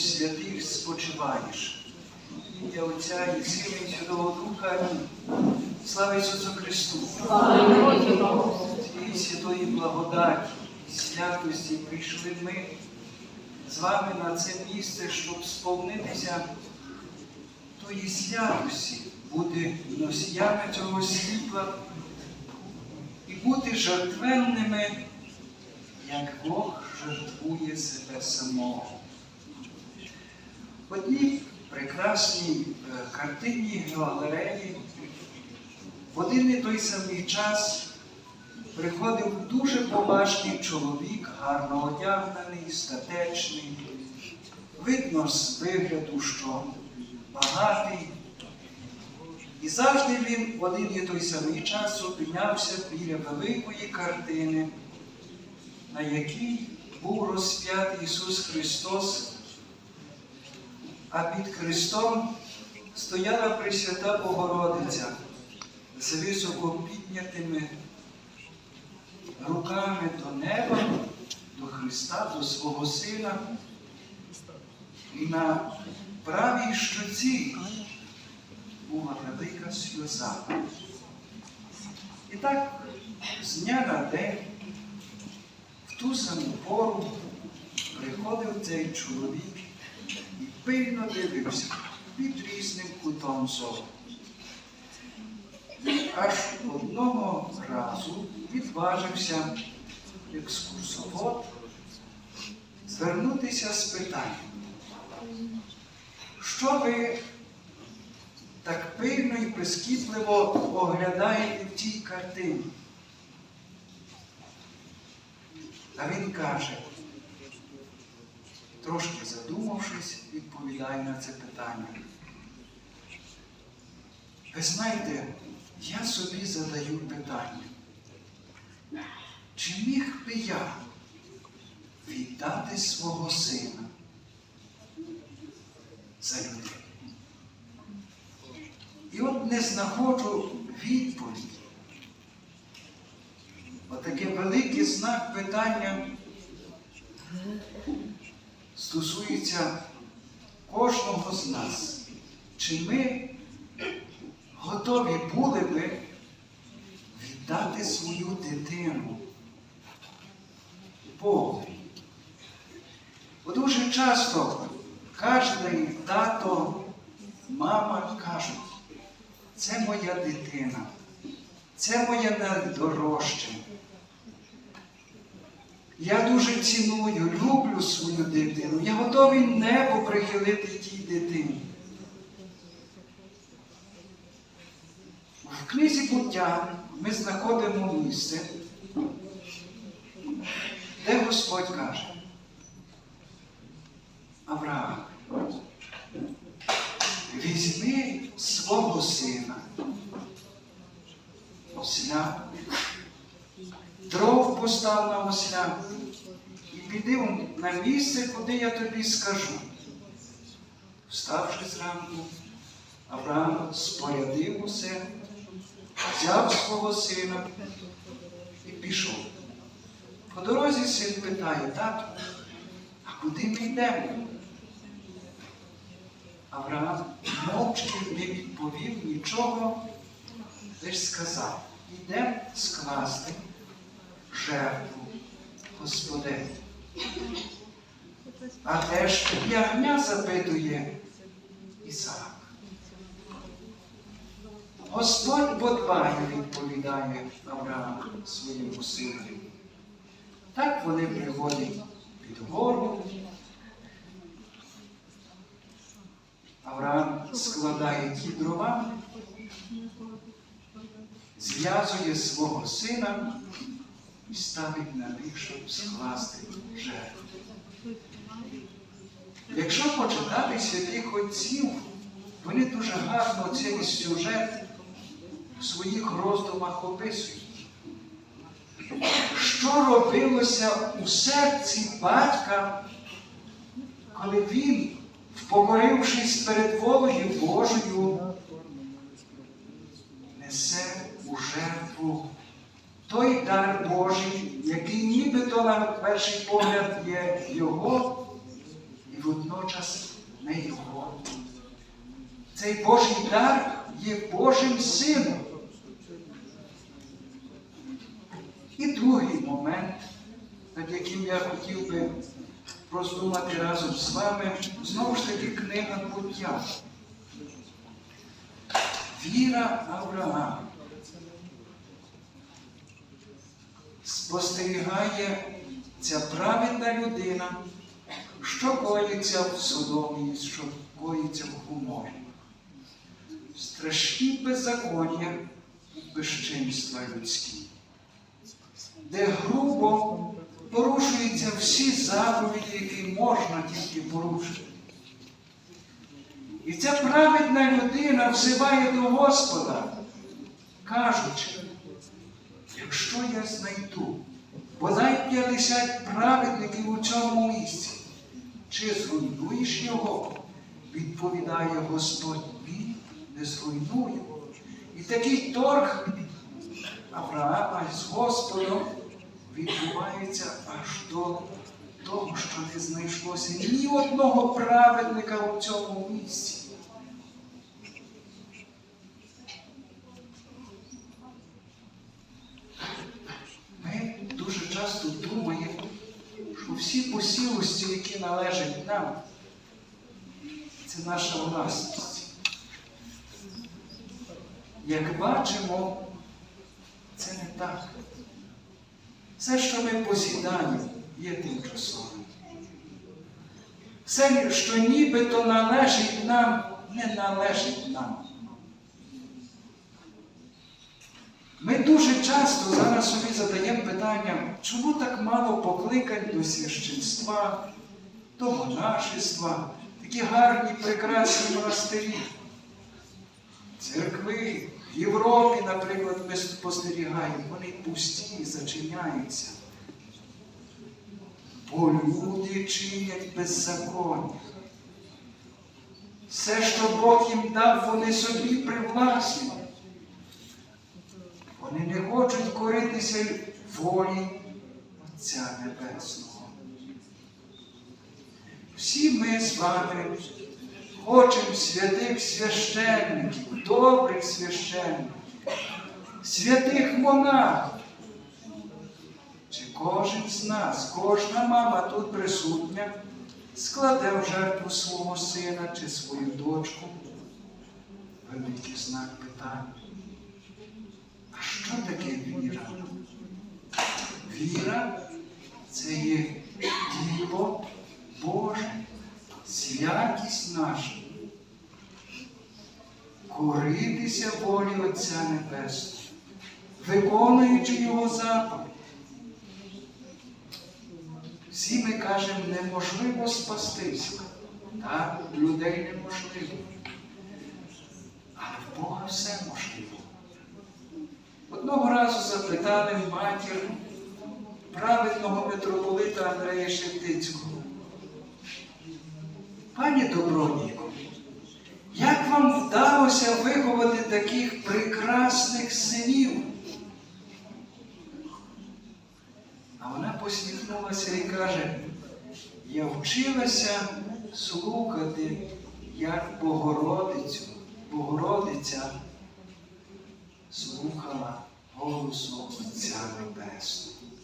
святих спочиваєш. Ім'я Отця і Сина і Святого Духа. Слава Ісусу Христу! Цієї святої благодаті і святості прийшли ми з вами на це місце, щоб сповнитися тої святості, бути носіями цього світла і бути жертвенними, як Бог жертвує себе самого. В одній прекрасній е, картинній галереї в один і той самий час приходив дуже поважний чоловік, гарно одягнений, статечний. Видно з вигляду, що багатий. І завжди він в один і той самий час опинявся біля великої картини, на якій був розп'ятий Ісус Христос, а під Христом стояла Пресвята Богородиця з високо піднятими руками до неба, до Христа, до свого Сина. І на правій щоці була велика сльоза. І так з дня на день, в ту саму пору, приходив цей чоловік пильно дивився під різним кутом зору. Аж одного разу відважився екскурсовод звернутися з питанням, що ви так пильно і прискіпливо оглядаєте в тій картині? А він каже, трошки задумавшись, відповідає на це питання. Ви знаєте, я собі задаю питання, чи міг би я віддати свого сина за людей? І от не знаходжу відповідь. Отаке великий знак питання стосується кожного з нас. Чи ми готові були би віддати свою дитину Богу? Бо дуже часто кожен тато, мама кажуть, це моя дитина, це моє найдорожче. Я дуже ціную, люблю свою дитину. Я готовий небо прихилити тій дитині. В книзі буття ми знаходимо місце, де Господь каже, Авраам, візьми свого сина, осля, постав на осля і піди на місце, куди я тобі скажу. Вставши зранку, Авраам спорядив усе, взяв свого сина і пішов. По дорозі син питає, тату, а куди ми йдемо? Авраам мовчки не відповів нічого, лише сказав, йдемо скласти жертву Господеві. А де ж ягня запитує Ісаак? Господь подбає, відповідає Авраам своєму синові. Так вони приходять під гору. Авраам складає ті дрова, зв'язує свого сина і ставить на них, щоб скласти жертву. Якщо почитати святих отців, вони дуже гарно цей сюжет в своїх роздумах описують. Що робилося у серці батька, коли він, впокорившись перед волею Божою, несе у жертву той дар Божий, який нібито на перший погляд є його, і водночас не його. Цей Божий дар є Божим сином. І другий момент, над яким я хотів би роздумати разом з вами, знову ж таки книга буття. Віра Авраама спостерігає ця праведна людина, що коїться в Содомі, що коїться в Гуморі. Страшні беззаконня безчинства людські, де грубо порушуються всі заповіді, які можна тільки порушити. І ця праведна людина взиває до Господа, кажучи, якщо я знайду бодай 50 праведників у цьому місці, чи зруйнуєш його? Відповідає Господь, він не зруйнує. І такий торг Авраама з Господом відбувається аж до того, що не знайшлося ні одного праведника у цьому місці. Ми дуже часто думаємо, що всі посілості, які належать нам, це наша власність. Як бачимо, це не так. Все, що ми посідаємо, є тимчасовим. Все, що нібито належить нам, не належить нам. Ми дуже часто зараз собі задаємо чому так мало покликань до священства, до монашества, такі гарні, прекрасні монастирі. Церкви в Європі, наприклад, ми спостерігаємо, вони пусті зачиняються. Бо люди чинять беззаконня. Все, що Бог їм дав, вони собі привласнюють. Вони не хочуть коритися волі Отця Небесного. Всі ми з вами хочемо святих священників, добрих священників, святих монахів. Чи кожен з нас, кожна мама тут присутня, складе в жертву свого сина чи свою дочку? Великий знак питання. А що таке віра? Віра це є діло Боже, святість наша. Коритися волі Отця Небесного, виконуючи Його заповідь. Всі ми кажемо, неможливо спастися. Так, людей неможливо. Але в Бога все можливо. Одного разу запитали матір праведного митрополита Андрея Шептицького. Пані Доброніко, як вам вдалося виховати таких прекрасних синів? А вона посміхнулася і каже, я вчилася слухати, як Богородицю, Богородиця слухала голосу Отця Небесного.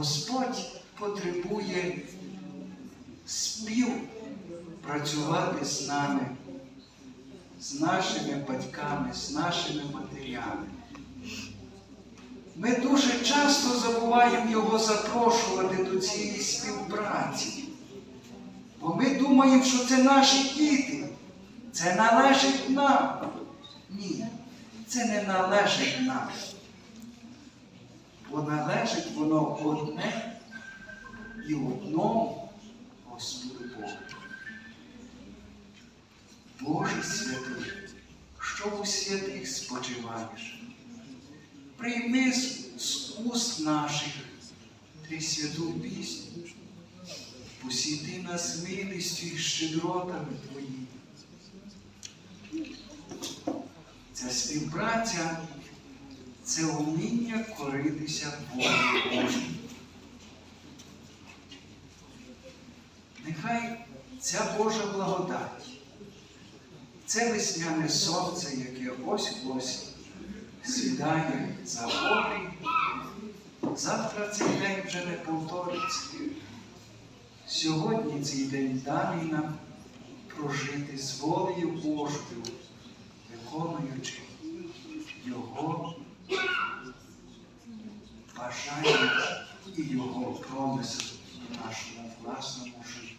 Господь потребує співпрацювати з нами, з нашими батьками, з нашими матерями. Ми дуже часто забуваємо Його запрошувати до цієї співпраці. Бо ми думаємо, що це наші діти. Це належить нам. Ні, це не належить нам. Бо належить воно одне і одному Господу Богу. Боже святий, що у святих спочиваєш? Прийми з, уст наших ти святу пісню, посіти нас милістю і щедротами Твоїми. Ця співпраця це вміння коритися Богу Божому. нехай ця Божа благодать, це весняне сонце, яке ось ось сідає за обрій, завтра цей день вже не повториться. Сьогодні цей день даний нам прожити з волею Божою, виконуючи Його бажання і Його промисел в нашому власному житті.